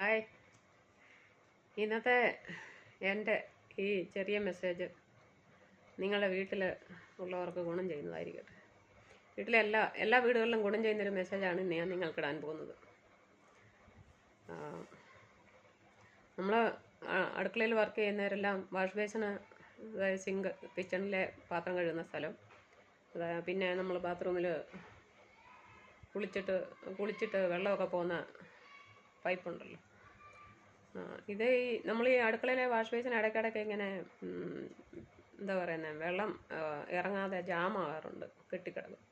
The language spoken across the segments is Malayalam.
ഹായ്. ഇന്നത്തെ എന്റെ ഈ ചെറിയ മെസ്സേജ് നിങ്ങളുടെ വീട്ടിൽ ഉള്ളവർക്ക് ഗുണം ചെയ്യുന്നതായിരിക്കട്ടെ. വീട്ടിലെ എല്ലാ എല്ലാ വീടുകളിലും ഗുണം ചെയ്യുന്നൊരു മെസ്സേജാണ് ഇന്ന് ഞാൻ നിങ്ങൾക്ക് ഇടാൻ പോകുന്നത്. നമ്മൾ അടുക്കളയിൽ വർക്ക് ചെയ്യുന്നവരെല്ലാം വാഷ് ബേസിന് അതായത് സിങ്ക് കിച്ചണിലെ പാത്രം കഴുകുന്ന സ്ഥലം. പിന്നെ നമ്മൾ ബാത്റൂമിൽ കുളിച്ചിട്ട് കുളിച്ചിട്ട് വെള്ളമൊക്കെ പോകുന്ന പൈപ്പുണ്ടല്ലോ. ഇത് ഈ നമ്മൾ ഈ അടുക്കളയിലെ വാഷ് ബേസിന് ഇടയ്ക്കിടയ്ക്ക് ഇങ്ങനെ എന്താ പറയുന്നത് വെള്ളം ഇറങ്ങാതെ ജാമാകാറുണ്ട് കെട്ടിക്കിടക്കും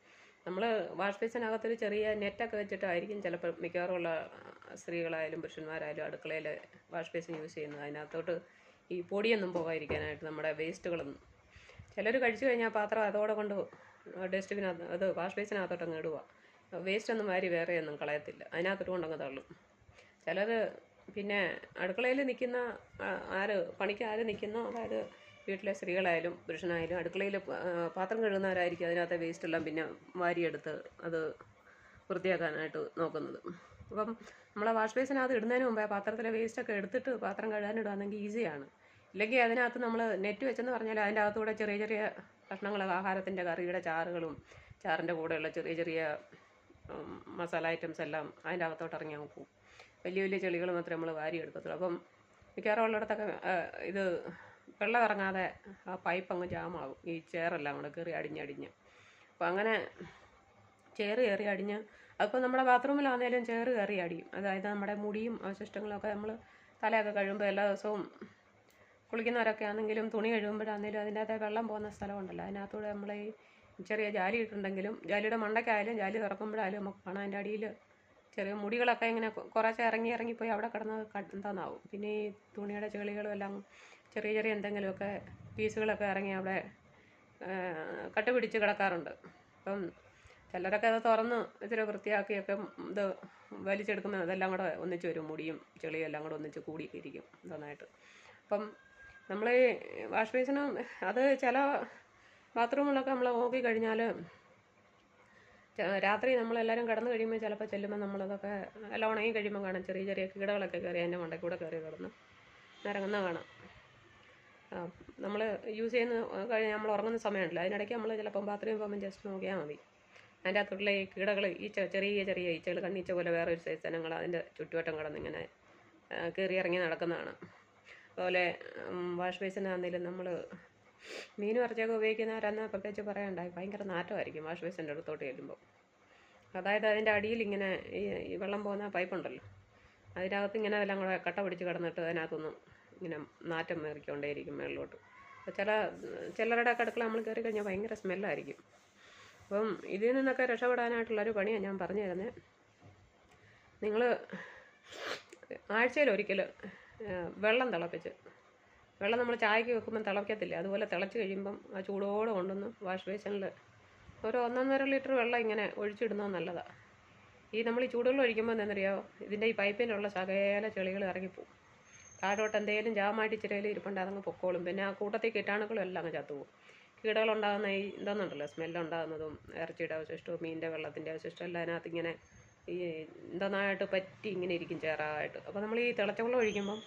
നമ്മൾ വാഷ് ബേസിനകത്തൊരു ചെറിയ നെറ്റൊക്കെ വെച്ചിട്ടായിരിക്കും ചിലപ്പോൾ മിക്കവാറും ഉള്ള സ്ത്രീകളായാലും പുരുഷന്മാരായാലും അടുക്കളയിൽ വാഷ് ബേസിൻ യൂസ് ചെയ്യുന്നത്. അതിനകത്തോട്ട് ഈ പൊടിയൊന്നും പോകാതിരിക്കാനായിട്ട് നമ്മുടെ വേസ്റ്റുകളൊന്നും ചിലർ കഴിച്ചു കഴിഞ്ഞാൽ പാത്രം അതോടെ കൊണ്ട് ഡസ്റ്റ്ബിനകത്ത് അത് വാഷ് ബേസിനകത്തോട്ട് അങ്ങ് ഇടുക വേസ്റ്റൊന്നും വാരി വേറെയൊന്നും കളയത്തില്ല. അതിനകത്തോട്ട് കൊണ്ടങ്ങ് തള്ളും. ചിലർ പിന്നെ അടുക്കളയിൽ നിൽക്കുന്ന ആര് പണിക്ക് ആര് നിൽക്കുന്നോ അതായത് വീട്ടിലെ സ്ത്രീകളായാലും പുരുഷനായാലും അടുക്കളയിൽ പാത്രം കഴുകുന്നവരായിരിക്കും അതിനകത്തെ വേസ്റ്റെല്ലാം പിന്നെ വാരിയെടുത്ത് അത് വൃത്തിയാക്കാനായിട്ട് നോക്കുന്നത്. അപ്പം നമ്മളെ വാഷ് ബേസിനകത്ത് ഇടുന്നതിന് മുമ്പേ പാത്രത്തിലെ വേസ്റ്റൊക്കെ എടുത്തിട്ട് പാത്രം കഴുകാനിടുകയാണെങ്കിൽ ഈസിയാണ് ഇല്ലെങ്കിൽ അതിനകത്ത് നമ്മൾ നെറ്റ് വെച്ചെന്ന് പറഞ്ഞാൽ അതിന്റെ അകത്തൂടെ ചെറിയ ചെറിയ കഷ്ണങ്ങളൊക്കെ ആഹാരത്തിന്റെ കറിയുടെ ചാറുകളും ചാറിന്റെ കൂടെയുള്ള ചെറിയ ചെറിയ മസാല ഐറ്റംസ് എല്ലാം അതിന്റെ അകത്തോട്ട് ഇറങ്ങി പോകും. വലിയ വലിയ ചെളികൾ മാത്രമേ നമ്മൾ വാരി എടുക്കത്തുള്ളൂ. അപ്പം മിക്കവാറും ഉള്ളിടത്തൊക്കെ ഇത് വെള്ളം ഇറങ്ങാതെ ആ പൈപ്പ് അങ്ങ് ജാമാകും ഈ ചെയറെല്ലാം കൂടെ കയറി അടിഞ്ഞടിഞ്ഞ് അപ്പം അങ്ങനെ ചേറ് കയറി അടിഞ്ഞ് അതിപ്പോൾ നമ്മുടെ ബാത്റൂമിലാണെങ്കിലും ചേറ് കയറി അടിയും. അതായത് നമ്മുടെ മുടിയും അവശിഷ്ടങ്ങളൊക്കെ നമ്മൾ തലയൊക്കെ കഴുകുമ്പോൾ എല്ലാ ദിവസവും കുളിക്കുന്നവരൊക്കെ ആണെങ്കിലും തുണി കഴുകുമ്പോഴാണെങ്കിലും അതിന്റെ വെള്ളം പോകുന്ന സ്ഥലമുണ്ടല്ലോ അതിനകത്തൂടെ നമ്മൾ ഈ ചെറിയ ജാലി ഇട്ടുണ്ടെങ്കിലും ജാലിയുടെ മണ്ടയ്ക്കായാലും ജാലി തുറക്കുമ്പോഴായാലും നമുക്ക് കാണാം അതിന്റെ അടിയിൽ ചെറിയ മുടികളൊക്കെ ഇങ്ങനെ കുറച്ച് ഇറങ്ങി ഇറങ്ങിപ്പോയി അവിടെ കിടന്ന് ക- പിന്നെ ഈ തുണിയുടെ ചെളികളും എല്ലാം ചെറിയ ചെറിയ എന്തെങ്കിലുമൊക്കെ പീസുകളൊക്കെ ഇറങ്ങി അവിടെ കട്ട് പിടിച്ച് കിടക്കാറുണ്ട്. അപ്പം ചിലരൊക്കെ അത് തുറന്ന് ഇച്ചിരി വൃത്തിയാക്കിയൊക്കെ ഇത് വലിച്ചെടുക്കുന്ന ഇതെല്ലാം കൂടെ ഒന്നിച്ച് വരും. മുടിയും ചെളിയും എല്ലാം കൂടെ ഒന്നിച്ച് കൂടിയിരിക്കും നന്നായിട്ട്. അപ്പം നമ്മൾ ഈ വാഷ് ബേസിനും അത് ചില ബാത്റൂമിലൊക്കെ നമ്മൾ നോക്കി കഴിഞ്ഞാൽ രാത്രി നമ്മളെല്ലാവരും കിടന്നു കഴിയുമ്പോൾ ചിലപ്പോൾ ചെല്ലുമ്പോൾ നമ്മളതൊക്കെ എല്ലാം ഉണങ്ങി കഴിയുമ്പോൾ കാണാം. ചെറിയ ചെറിയ കീടകളൊക്കെ കയറി അതിന്റെ കൂടെ കയറി കിടന്ന് നിരങ്ങുന്ന കാണാം. നമ്മൾ യൂസ് ചെയ്യുന്ന കഴിഞ്ഞ് നമ്മൾ ഉറങ്ങുന്ന സമയമുണ്ടല്ലോ. അതിനിടയ്ക്ക് നമ്മൾ ചിലപ്പം ബാത്റൂമിൽ പോകുമ്പോൾ ജസ്റ്റ് നോക്കിയാൽ മതി. അതിന്റെ അകത്തുള്ള ഈ കീടകൾ ഈ ചെറിയ ചെറിയ ഈച്ചകൾ കണ്ണീച്ച പോലെ വേറെ ഒരു സൈസ് ഇനങ്ങൾ അതിന്റെ ചുറ്റുവട്ടം കിടന്ന് ഇങ്ങനെ ആ, കയറി ഇറങ്ങി നടക്കുന്നതാണ്. അതുപോലെ വാഷ് ബേസിനാണെങ്കിലും നമ്മൾ മീനും ഇറച്ചിയൊക്കെ ഉപയോഗിക്കുന്നവരെന്ന് പ്രത്യേകിച്ച് പറയണ്ടായി. ഭയങ്കര നാറ്റമായിരിക്കും വാഷ് ബേസിന്റെ അടുത്തോട്ട് ചെല്ലുമ്പോൾ അതായത് അതിന്റെ അടിയിൽ ഇങ്ങനെ ഈ വെള്ളം പോകുന്ന പൈപ്പുണ്ടല്ലോ അതിനകത്ത് ഇങ്ങനെ എല്ലാം കൂടെ കട്ട പിടിച്ച് കിടന്നിട്ട് അതിനകത്തൊന്ന് ഇങ്ങനെ നാറ്റം മേറിക്കൊണ്ടേയിരിക്കും മേളിലോട്ട്. ചില ചിലരുടെ അടുക്കള നമ്മൾ കയറി കഴിഞ്ഞാൽ ഭയങ്കര സ്മെല്ലായിരിക്കും. അപ്പം ഇതിൽ നിന്നൊക്കെ രക്ഷപ്പെടാനായിട്ടുള്ളൊരു പണിയാണ് ഞാൻ പറഞ്ഞു തരുന്നത് നിങ്ങൾ ആഴ്ചയിൽ ഒരിക്കൽ വെള്ളം തിളപ്പിച്ച് വെള്ളം നമ്മൾ ചായക്ക് വെക്കുമ്പോൾ തിളക്കത്തില്ല. അതുപോലെ തിളച്ച് കഴിയുമ്പം ആ ചൂടോടെ കൊണ്ടുവന്ന് വാഷ് ബേസിനിൽ ഒരു ഒന്നൊന്നര ലിറ്റർ വെള്ളം ഇങ്ങനെ ഒഴിച്ചിടുന്നത് നല്ലതാണ് ഈ നമ്മൾ ഈ ചൂടുവെള്ളം ഒഴിക്കുമ്പോൾ എന്താണെന്നറിയാമോ ഇതിന്റെ ഈ പൈപ്പിലുള്ള സകല ചെളികൾ ഇറങ്ങിപ്പോവും. താഴോട്ട് എന്തെങ്കിലും ജാമായിട്ട് ഇച്ചിരിയിൽ ഇരിപ്പുണ്ട് അതങ്ങ് പൊക്കോളും. പിന്നെ ആ കൂട്ടത്തിൽ കീട്ടാണുക്കളും എല്ലാം അങ്ങ് ചത്തുപോകും കീടകളുണ്ടാകുന്ന ഈ ഇതൊന്നുണ്ടല്ലോ സ്മെല്ലുണ്ടാകുന്നതും ഇറച്ചിയുടെ അവശിഷ്ടവും മീനിന്റെ വെള്ളത്തിന്റെ അവശിഷ്ടം എല്ലാം അതിനകത്ത് ഇങ്ങനെ ഈ എന്തോന്നായിട്ട് പറ്റി ഇങ്ങനെ ഇരിക്കും ചേറായിട്ട്. അപ്പോൾ നമ്മൾ ഈ തിളച്ച വെള്ളം ഒഴിക്കുമ്പം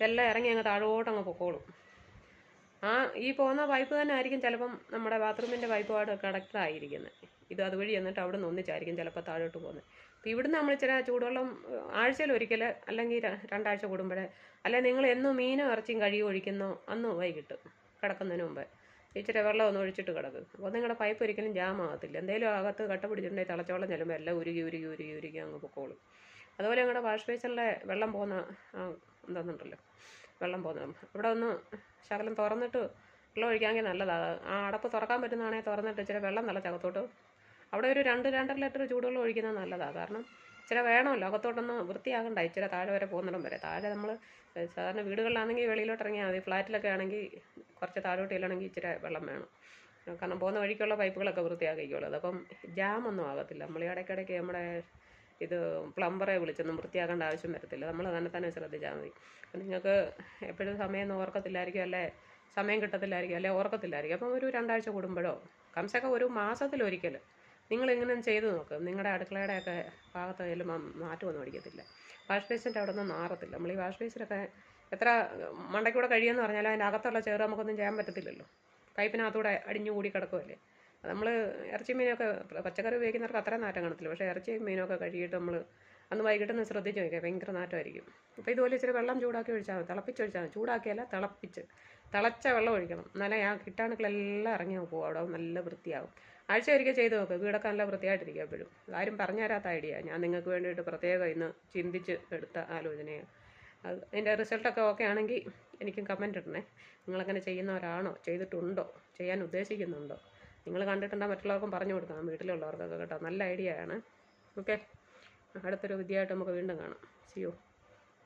ഇതെല്ലാം ഇറങ്ങി അങ്ങ് താഴോട്ട് അങ്ങ് പൊക്കോളും. ആ ഈ പോകുന്ന പൈപ്പ് തന്നെ ആയിരിക്കും ചിലപ്പം നമ്മുടെ ബാത്റൂമിന്റെ പൈപ്പുമായിട്ട് കണക്റ്റഡ് ആയിരിക്കുന്നത് ഇത് അതുവഴി എന്നിട്ട് അവിടെ നിന്ന് ഒന്നിച്ചായിരിക്കും ചിലപ്പോൾ താഴോട്ട് പോകുന്നത് അപ്പോൾ ഇവിടുന്ന് നമ്മൾ ചില ചൂടുവെള്ളം ആഴ്ചയിൽ ഒരിക്കൽ അല്ലെങ്കിൽ രണ്ടാഴ്ച കൂടുമ്പോഴേ അല്ലെങ്കിൽ നിങ്ങൾ എന്നും മീനും ഇറച്ചിയും കഴുകി ഒഴിക്കുന്നോ അന്ന് വൈകിട്ട് കിടക്കുന്നതിന് മുമ്പേ. ഇച്ചിരി വെള്ളം ഒന്ന് ഒഴിച്ചിട്ട് കിടക്കും. അപ്പോൾ നിങ്ങളുടെ പൈപ്പ് ഒരിക്കലും ജാം ആകത്തില്ല. എന്തെങ്കിലും അകത്ത് കട്ട പിടിച്ചിട്ടുണ്ടെങ്കിൽ തിളച്ചോളം ചെല്ലുമ്പോൾ എല്ലാം ഉരുകി ഉരുകി ഉരുകി ഉരുകി അങ്ങ് പൊക്കോളും. അതുപോലെ ഞങ്ങളുടെ വാഷ് ബേസിനിലെ വെള്ളം പോകുന്ന ആ, എന്താണെന്നുണ്ടല്ലോ വെള്ളം പോകുന്നത്. ഇവിടെ ഒന്ന് ശകലം തുറന്നിട്ട് വെള്ളം ഒഴിക്കാമെങ്കിൽ നല്ലതാണ് ആ അടപ്പ് തുറക്കാൻ പറ്റുന്നതാണെങ്കിൽ തുറന്നിട്ട് ഇച്ചിരി വെള്ളം തിളച്ചകത്തോട്ട് അവിടെ ഒരു രണ്ട് രണ്ടര ലിറ്റർ ചൂടുവെള്ളം ഒഴിക്കുന്നത് നല്ലതാണ് കാരണം ഇച്ചിരി വേണമല്ലോ. അകത്തോട്ടൊന്ന് വൃത്തിയാകണ്ട ഇച്ചിരി താഴെ വരെ പോകുന്നിടം വരെ. താഴെ നമ്മൾ സാധാരണ വീടുകളിലാണെങ്കിൽ വെളിയിലോട്ട് ഇറങ്ങിയാൽ മതി. ഫ്ലാറ്റിലൊക്കെ ആണെങ്കിൽ കുറച്ച് താഴോട്ട് ചെല്ലണമെങ്കിൽ ഇച്ചിരി വെള്ളം വേണം. കാരണം പോകുന്ന വഴിക്കുള്ള പൈപ്പുകളൊക്കെ വൃത്തിയാക്കിക്കോളൂ. അതപ്പം ജാമൊന്നും ആകത്തില്ല. നമ്മൾ ഇടയ്ക്കിടയ്ക്ക് നമ്മുടെ ഇത് പ്ലംബറെ വിളിച്ചൊന്നും വൃത്തിയാക്കേണ്ട ആവശ്യം വരത്തില്ല. നമ്മൾ തന്നെ തന്നെ ശ്രദ്ധിച്ചാൽ മതി. അപ്പം നിങ്ങൾക്ക് എപ്പോഴും സമയം ഓർക്കത്തില്ലായിരിക്കും അല്ലേ? സമയം കിട്ടത്തില്ലായിരിക്കും അല്ലെ? ഓർക്കത്തില്ലായിരിക്കും. അപ്പം ഒരു രണ്ടാഴ്ച കൂടുമ്പോഴോ? കംസൊക്കെ ഒരു മാസത്തിലൊരിക്കൽ നിങ്ങൾ ചെയ്തു നോക്ക്. നിങ്ങളുടെ അടുക്കളയുടെയൊക്കെ ഭാഗത്ത് ചെല്ലുമ്പോൾ മാറ്റമൊന്നും അടിക്കത്തില്ല. വാഷ് ബേസിന്റെ അവിടെ ഒന്നും മാറത്തില്ല. നമ്മൾ ഈ വാഷ് ബേസിലൊക്കെ എത്ര മണ്ടയ്ക്കൂടെ കഴിയുമെന്ന് പറഞ്ഞാലും അതിന്റെ അകത്തുള്ള ചേറ് നമുക്കൊന്നും ചെയ്യാൻ പറ്റത്തില്ലല്ലോ. പൈപ്പിനകത്തൂടെ അടിഞ്ഞു കൂടി കിടക്കുമല്ലേ നമ്മൾ ഇറച്ചി മീനൊക്കെ പച്ചക്കറി ഉപയോഗിക്കുന്നവർക്ക് അത്ര നാറ്റം കാണത്തില്ല. പക്ഷേ ഇറച്ചി മീനൊക്കെ കഴുകിയിട്ട് നമ്മൾ അന്ന് വൈകിട്ട് വൈകിട്ടൊന്ന് ശ്രദ്ധിച്ച് നോക്കിയാൽ ഭയങ്കര നാറ്റമായിരിക്കും അപ്പോൾ ഇതുപോലെ ഇച്ചിരി വെള്ളം ചൂടാക്കി ഒഴിച്ചാൽ മതി. തിളപ്പിച്ച് ഒഴിച്ചാൽ മതി. ചൂടാക്കിയല്ല തിളപ്പിച്ച്. തിളച്ച വെള്ളം ഒഴിക്കണം. എന്നാലേ ആ കിട്ടാണുക്കളെല്ലാം ഇറങ്ങി പോകും. അവിടെ നല്ല വൃത്തിയാകും ആഴ്ച ഒരിക്കൽ ചെയ്ത് നോക്കുക വീടൊക്കെ നല്ല വൃത്തിയായിട്ടിരിക്കും എപ്പോഴും. ആരും പറഞ്ഞു തരാത്ത ഐഡിയ. ഞാൻ നിങ്ങൾക്ക് വേണ്ടിയിട്ട് പ്രത്യേകം ഇന്ന് ചിന്തിച്ച് എടുത്ത ആലോചനയാണ് അത് അതിന്റെ റിസൾട്ടൊക്കെ ഓക്കെ ആണെങ്കിൽ എനിക്കും കമന്റ് ഇടണേ. നിങ്ങളങ്ങനെ ചെയ്യുന്നവരാണോ ചെയ്തിട്ടുണ്ടോ? ചെയ്യാൻ ഉദ്ദേശിക്കുന്നുണ്ടോ? നിങ്ങൾ കണ്ടിട്ടുണ്ടെങ്കിൽ മറ്റുള്ളവർക്കും പറഞ്ഞു കൊടുക്കാം. വീട്ടിലുള്ളവർക്കൊക്കെ കേട്ടോ. നല്ല ഐഡിയ ആണ്. ഓക്കെ. അടുത്തൊരു വിദ്യയായിട്ട് നമുക്ക് വീണ്ടും കാണാം. സിയോ